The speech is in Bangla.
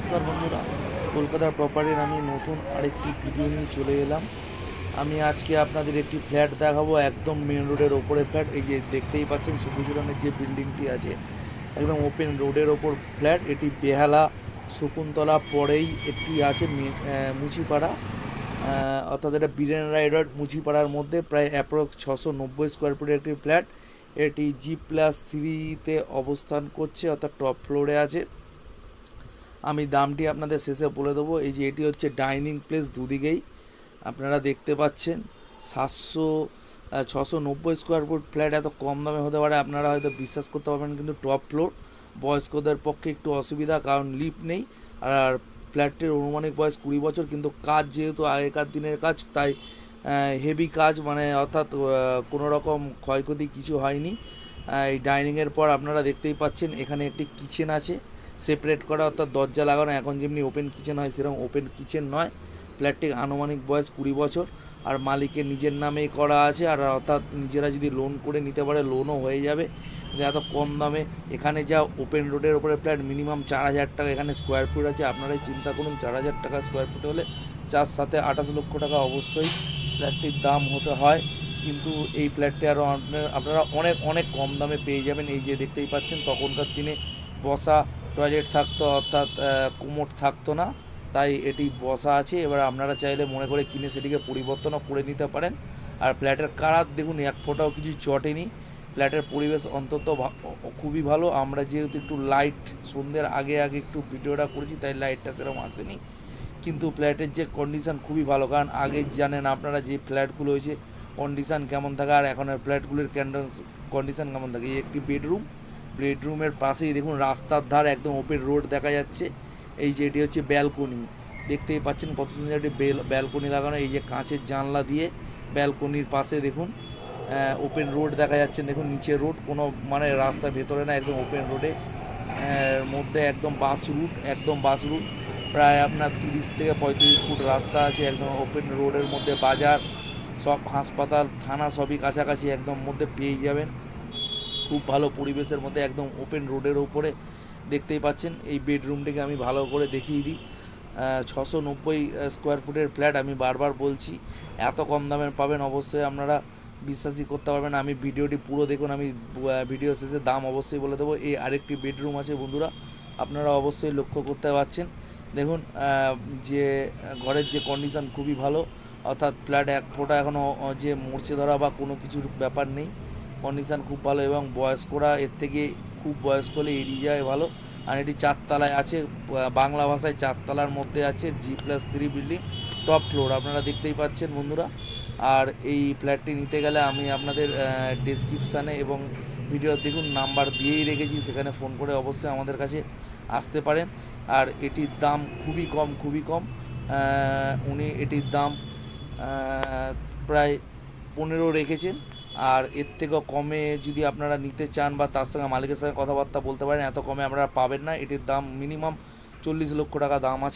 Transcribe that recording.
নমস্কার বন্ধুরা, কলকাতার প্রপার্টির আমি নতুন আরেকটি ভিডিও নিয়ে চলে এলাম। আমি আজকে আপনাদের একটি ফ্ল্যাট দেখাবো, একদম মেন রোডের ওপরে ফ্ল্যাট এই যে দেখতেই পাচ্ছেন সবুজ রঙের যে বিল্ডিংটি আছে, একদম ওপেন রোডের ওপর ফ্ল্যাট এটি বেহালা শকুন্তলা পরেই একটি আছে মুচিপাড়া অর্থাৎ এটা বীরেন রাইডার মুচিপাড়ার মধ্যে প্রায় অ্যাপ্রক্স ছশো নব্বই স্কোয়ার ফুটের একটি ফ্ল্যাট এটি জি প্লাস থ্রিতে অবস্থান করছে, অর্থাৎ টপ ফ্লোরে আছে। আমি দামটি আপনাদের শেষে বলে দেবো। এই যে এটি হচ্ছে ডাইনিং প্লেস দুদিকেই। আপনারা দেখতে পাচ্ছেন সাতশো ছশো নব্বই স্কোয়ার ফুট ফ্ল্যাট। এত কম দামে হতে পারে, আপনারা হয়তো বিশ্বাস করতে পারবেন, কিন্তু টপ ফ্লোর। বয়স্কদের পক্ষে একটু অসুবিধা, কারণ লিফট নেই। আর ফ্ল্যাটটির অনুমানিক বয়স কুড়ি বছর, কিন্তু কাজ যেহেতু আগেকার দিনের কাজ, তাই হেভি কাজ মানে অর্থাৎ কোনো রকম ক্ষয়ক্ষতি কিছু হয়নি। এই ডাইনিংয়ের পর আপনারা দেখতেই পাচ্ছেন, এখানে একটি কিচেন আছে। সেপারেট করা, অর্থাৎ দরজা লাগানো, এখন যেমনি ওপেন কিচেন হয়, সেরকম ওপেন কিচেন নয়। ফ্ল্যাটটির আনুমানিক বয়স কুড়ি বছর। আর মালিকের নিজের নামেই করা আছে, আর অর্থাৎ নিজেরা যদি লোন করে নিতে পারে লোনও হয়ে যাবে। এত কম দামে, এখানে যা ওপেন রোডের ওপরে ফ্ল্যাট মিনিমাম চার হাজার টাকা এখানে স্কোয়ার ফুট আছে। আপনারাই চিন্তা করুন, চার হাজার টাকা স্কোয়ার ফুট হলে চার সাথে আঠাশ লক্ষ টাকা অবশ্যই ফ্ল্যাটটির দাম হতে হয়। কিন্তু এই ফ্ল্যাটটি আরও আপনারা অনেক অনেক কম দামে পেয়ে যাবেন। এই যে দেখতেই পাচ্ছেন, তখনকার দিনে বসা টয়লেট থাকতো, অর্থাৎ কোমোট থাকতো না, তাই এটি বসা আছে। এবার আপনারা চাইলে মনে করে কিনে সেটিকে পরিবর্তনও করে নিতে পারেন। আর ফ্ল্যাটের কারাত দেখুন, এক ফোঁটাও কিছু চটেনি। ফ্ল্যাটের পরিবেশ অন্তত খুবই ভালো। আমরা যেহেতু একটু লাইট সন্ধ্যের আগে আগে একটু ভিডিওটা করেছি, তাই লাইটটা সেরকম আসেনি। কিন্তু ফ্ল্যাটের যে কন্ডিশান খুবই ভালো, কারণ আগে জানেন আপনারা যে ফ্ল্যাটগুলো হয়েছে কন্ডিশান কেমন থাকে, আর এখনের ফ্ল্যাটগুলির কন্ডিশন কেমন থাকে। একটি বেডরুম বেডরুমের পাশেই দেখুন রাস্তার ধার একদম ওপেন রোড দেখা যাচ্ছে। এই যে এটি হচ্ছে ব্যালকনি। দেখতেই পাচ্ছেন কত সুন্দর একটি ব্যালকনি লাগানো। এই যে কাঁচের জানলা দিয়ে ব্যালকনির পাশে দেখুন ওপেন রোড দেখা যাচ্ছে। দেখুন নিচে রোড, কোনো মানে রাস্তা ভেতরে না, একদম ওপেন রোডে। মধ্যে একদম বাস রুট, একদম বাস রুট। প্রায় আপনার তিরিশ থেকে পঁয়ত্রিশ ফুট রাস্তা আছে একদম ওপেন রোডের মধ্যে। বাজার, সব হাসপাতাল, থানা সবই কাছাকাছি একদম মধ্যে পেয়ে যাবেন। খুব ভালো পরিবেশের মধ্যে একদম ওপেন রোডের উপরে দেখতেই পাচ্ছেন। এই বেডরুমটিকে আমি ভালো করে দেখিয়ে দিই। ছশো নব্বই স্কোয়ার ফুটের ফ্ল্যাট আমি বারবার বলছি। এত কম দামে পাবেন, অবশ্যই আপনারা বিশ্বাসই করতে পারবেন আমি ভিডিওটি পুরো দেখুন, আমি ভিডিও শেষে দাম অবশ্যই বলে দেবো। এই আরেকটি বেডরুম আছে বন্ধুরা, আপনারা অবশ্যই লক্ষ্য করতে পারছেন। দেখুন যে, ঘরের যে কন্ডিশন খুবই ভালো, অর্থাৎ ফ্ল্যাট এক ফোঁটা এখনও যে মরছে ধরা বা কোনো কিছুর ব্যাপার নেই। কন্ডিশন খুব ভালো এবং বয়স্করা এর থেকে খুব বয়স্ক হলে এড়িয়ে যায় ভালো। আর এটি চারতলায় আছে বাংলা ভাষায় চারতলার মধ্যে আছে G plus three building top floor আপনারা দেখতেই পাচ্ছেন বন্ধুরা। আর এই ফ্ল্যাটটি নিতে গেলে আমি আপনাদের ডেসক্রিপশানে এবং ভিডিও দেখুন নাম্বার দিয়েই রেখেছি, সেখানে ফোন করে অবশ্যই আমাদের কাছে আসতে পারেন। আর এটির দাম খুবই কম খুবই কম। উনি এটির দাম প্রায় পনেরো রেখেছেন। আর এর থেকেও কমে যদি আপনারা নিতে চান বা তার সঙ্গে মালিকের সঙ্গে কথাবার্তা বলতে পারেন, এত কমে আপনারা পাবেন না। এটির দাম মিনিমাম চল্লিশ লক্ষ টাকা দাম আছে।